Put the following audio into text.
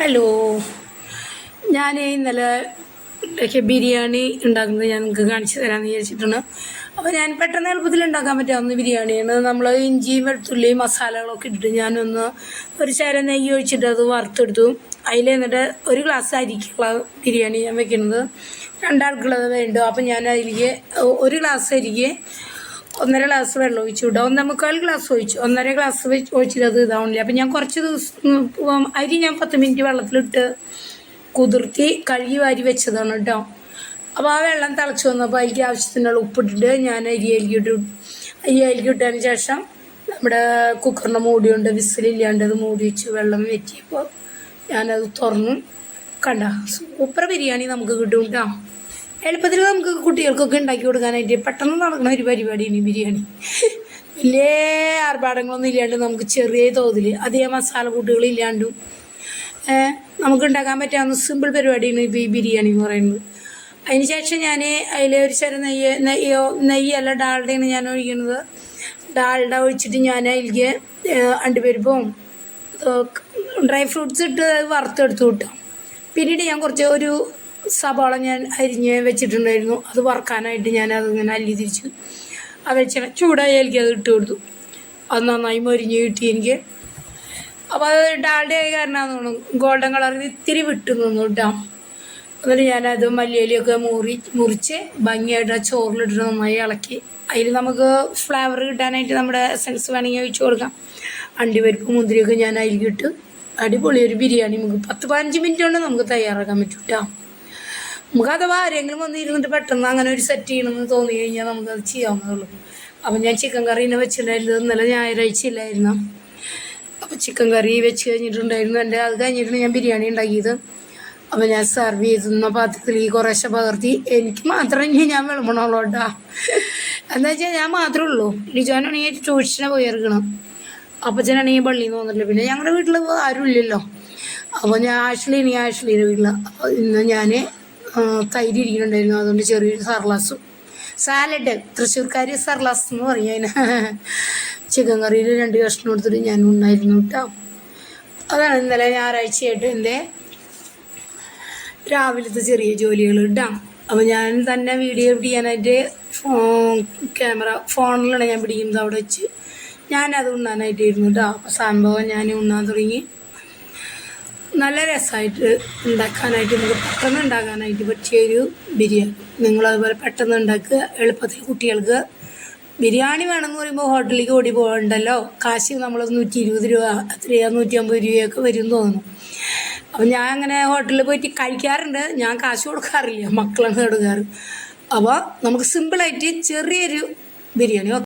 Hello. ഞാൻ ഇന്നലെ ബിരിയാണി ഉണ്ടാക്കുന്നത് ഞാൻ നിങ്ങൾക്ക് കാണിച്ചു തരാമെന്ന് വിചാരിച്ചിട്ടാണ്. അപ്പോൾ ഞാൻ പെട്ടെന്ന് എളുപ്പത്തിൽ ഉണ്ടാക്കാൻ പറ്റാവുന്ന ബിരിയാണിയാണ്. നമ്മൾ ഇഞ്ചിയും വെളുത്തുള്ളിയും മസാലകളൊക്കെ ഇട്ടിട്ട് ഞാനൊന്ന് ഒരു ചേര നെയ്യ് ഒഴിച്ചിട്ട് അത് വറുത്തെടുത്തു. അതിൽ എന്നിട്ട് ഒരു ഗ്ലാസ് അരിക്കുള്ള ബിരിയാണി ഞാൻ വെക്കുന്നത്. രണ്ടാൾക്കുള്ളത് വേണ്ടു. അപ്പം ഞാൻ അതിലേക്ക് ഒരു ഗ്ലാസ് അരിക്ക് ഒന്നര ഗ്ലാസ് വെള്ളം ഒഴിച്ചു വിടുക ഒന്നേ മുക്കാൽ ഗ്ലാസ് ഒഴിച്ചു. ഒന്നര ഗ്ലാസ് ഒഴിച്ചിട്ട് അത് ഇതാവണില്ല. അപ്പം ഞാൻ കുറച്ച് ദിവസം അരി ഞാൻ പത്ത് മിനിറ്റ് വെള്ളത്തിലിട്ട് കുതിർത്തി കഴുകി വാരി വെച്ചതാണ് കേട്ടോ അപ്പോൾ ആ വെള്ളം തിളച്ച് വന്നപ്പോൾ അതിലേക്ക് ആവശ്യത്തിനുള്ള ഉപ്പിട്ടിട്ട് ഞാൻ അരി അരിക്കിട്ടു അരി അരിക്ക് ഇട്ടതിന് ശേഷം നമ്മുടെ കുക്കറിന്റെ മൂടിയുണ്ട് വിസിലില്ലാണ്ട് അത് മൂടി വെച്ച് വെള്ളം വെറ്റിയപ്പോൾ ഞാനത് തുറന്നു. കണ്ട സൂപ്പർ ബിരിയാണി നമുക്ക് കിട്ടും കേട്ടോ എളുപ്പത്തിൽ നമുക്ക് കുട്ടികൾക്കൊക്കെ ഉണ്ടാക്കി കൊടുക്കാനായിട്ട് പെട്ടെന്ന് നടക്കുന്ന ഒരു പരിപാടിയാണ് ബിരിയാണി. വലിയ ആർഭാടങ്ങളൊന്നും ഇല്ലാണ്ട് നമുക്ക് ചെറിയ തോതിൽ അധികം മസാല കൂട്ടുകളില്ലാണ്ടും നമുക്ക് ഉണ്ടാക്കാൻ പറ്റാവുന്ന സിമ്പിൾ പരിപാടിയാണ് ഇപ്പോൾ ഈ ബിരിയാണി എന്ന് പറയുന്നത്. അതിന് ശേഷം ഞാൻ അതിൽ ഒരു ചെറു നെയ്യ് നെയ്യോ നെയ്യല്ല ഡാൾഡയാണ് ഞാൻ ഒഴിക്കുന്നത്. ഡാൾഡ ഒഴിച്ചിട്ട് ഞാൻ അതിലേക്ക് അണ്ടുപരിപ്പും ഡ്രൈ ഫ്രൂട്ട്സ് ഇട്ട് വറുത്തെടുത്ത് കിട്ടാം. പിന്നീട് ഞാൻ കുറച്ച് ഒരു സവാള ഞാൻ അരിഞ്ഞ് വെച്ചിട്ടുണ്ടായിരുന്നു. അത് വറക്കാനായിട്ട് ഞാൻ അതിങ്ങനെ അല്ലി തിരിച്ചു ആ വെച്ച ചൂടായി എനിക്ക് അത് ഇട്ട് കൊടുത്തു. അത് നന്നായി മൊരിഞ്ഞ് കിട്ടി എനിക്ക്. അപ്പോൾ അത് ഡാൽഡ ആയി കാരണമാണെന്ന് തോന്നുന്നു ഗോൾഡൻ കളറിൽ ഇത്തിരി വിട്ടു നിന്നു കേട്ടോ എന്നിട്ട് ഞാനത് മല്ലിയിലൊക്കെ മുറി മുറിച്ച് ഭംഗിയായിട്ട് ആ ചോറിലിട്ട് നന്നായി ഇളക്കി. അതിൽ നമുക്ക് ഫ്ലേവർ കിട്ടാനായിട്ട് നമ്മുടെ എസൻസ് വേണമെങ്കിൽ ഒഴിച്ച് കൊടുക്കാം. അണ്ടിപരിപ്പ് മുന്തിരിയൊക്കെ ഞാൻ അതിലേക്ക് അടിപൊളി ഒരു ബിരിയാണി നമുക്ക് പത്ത് പതിനഞ്ച് മിനിറ്റ് കൊണ്ട് നമുക്ക് തയ്യാറാക്കാൻ പറ്റും കേട്ടോ നമുക്ക് അഥവാ ആരെങ്കിലും വന്നിരുന്നിട്ട് പെട്ടെന്ന് അങ്ങനെ ഒരു സെറ്റ് ചെയ്യണമെന്ന് തോന്നി കഴിഞ്ഞാൽ നമുക്കത് ചെയ്യാവുന്നതുള്ളൂ അപ്പം ഞാൻ ചിക്കൻ കറീനെ വെച്ചിട്ടുണ്ടായിരുന്നു. ഇന്നലെ ഞായറാഴ്ച ഇല്ലായിരുന്നു. അപ്പോൾ ചിക്കൻ കറി വെച്ച് കഴിഞ്ഞിട്ടുണ്ടായിരുന്നു. എന്റെ അത് കഴിഞ്ഞിട്ടാണ് ഞാൻ ബിരിയാണി ഉണ്ടാക്കിയത്. അപ്പം ഞാൻ സെർവ് ചെയ്തുന്ന പാത്രത്തിൽ ഈ കുറേശ്ശെ പകർത്തി. എനിക്ക് മാത്രമേ ഞാൻ വിളമ്പണുള്ളൂ കേട്ടോ. എന്താ വെച്ചാൽ ഞാൻ മാത്രമേ ഉള്ളൂ. ലിജോനാണെങ്കിൽ ട്യൂഷനെ പോയിരിക്കണം അപ്പച്ചനാണെങ്കിൽ പള്ളിയിൽ നിന്ന് വന്നിട്ടില്ല. പിന്നെ ഞങ്ങളുടെ വീട്ടിൽ ആരും ഇല്ലല്ലോ. അപ്പോൾ ഞാൻ ആഷ്ലിനി ആഷ്ലിയുടെ വീട്ടിൽ ഇന്ന് ഞാൻ തൈര് ഇരിക്കുന്നുണ്ടായിരുന്നു അതുകൊണ്ട് ചെറിയൊരു സർലാസും. സാലഡ് തൃശ്ശൂർക്കാർ സർലാസ് എന്ന് പറയും അതിന്. ചിക്കൻ കറിയിൽ രണ്ട് കഷ്ണം എടുത്തിട്ട് ഞാൻ ഉണ്ടായിരുന്നു കേട്ടോ. അതാണ് ഇന്നലെ ഞായറാഴ്ചയായിട്ട് എന്റെ രാവിലത്തെ ചെറിയ ജോലികൾ കേട്ടോ. അപ്പോൾ ഞാൻ തന്നെ വീഡിയോ പിടിക്കാനായിട്ട് ഫോ ക്യാമറ ഫോണിലാണ് ഞാൻ പിടിക്കുന്നത് അവിടെ വെച്ച്. ഞാനത് ഉണ്ണാനായിട്ട് ഇരുന്നു കേട്ടോ. അപ്പോൾ സംഭവം ഞാൻ ഉണ്ണാൻ തുടങ്ങി. നല്ല രസമായിട്ട് ഉണ്ടാക്കാനായിട്ട് നമുക്ക് പെട്ടെന്ന് ഉണ്ടാക്കാനായിട്ട് പറ്റിയ ഒരു ബിരിയാണി. നിങ്ങളതുപോലെ പെട്ടെന്ന് ഉണ്ടാക്കുക എളുപ്പത്തിൽ കുട്ടികൾക്ക് ബിരിയാണി വേണമെന്ന് പറയുമ്പോൾ ഹോട്ടലിലേക്ക് ഓടി പോകണ്ടല്ലോ? കാശ് നമ്മൾ നൂറ്റി ഇരുപത് രൂപ അത്രയാ നൂറ്റി അമ്പത് രൂപയൊക്കെ വരും തോന്നുന്നു. അപ്പം ഞാൻ അങ്ങനെ ഹോട്ടലിൽ പോയിട്ട് കഴിക്കാറുണ്ട്. ഞാൻ കാശ് കൊടുക്കാറില്ല മക്കളാണ് കൊടുക്കാറ്. അപ്പോൾ നമുക്ക് സിമ്പിളായിട്ട് ചെറിയൊരു ബിരിയാണി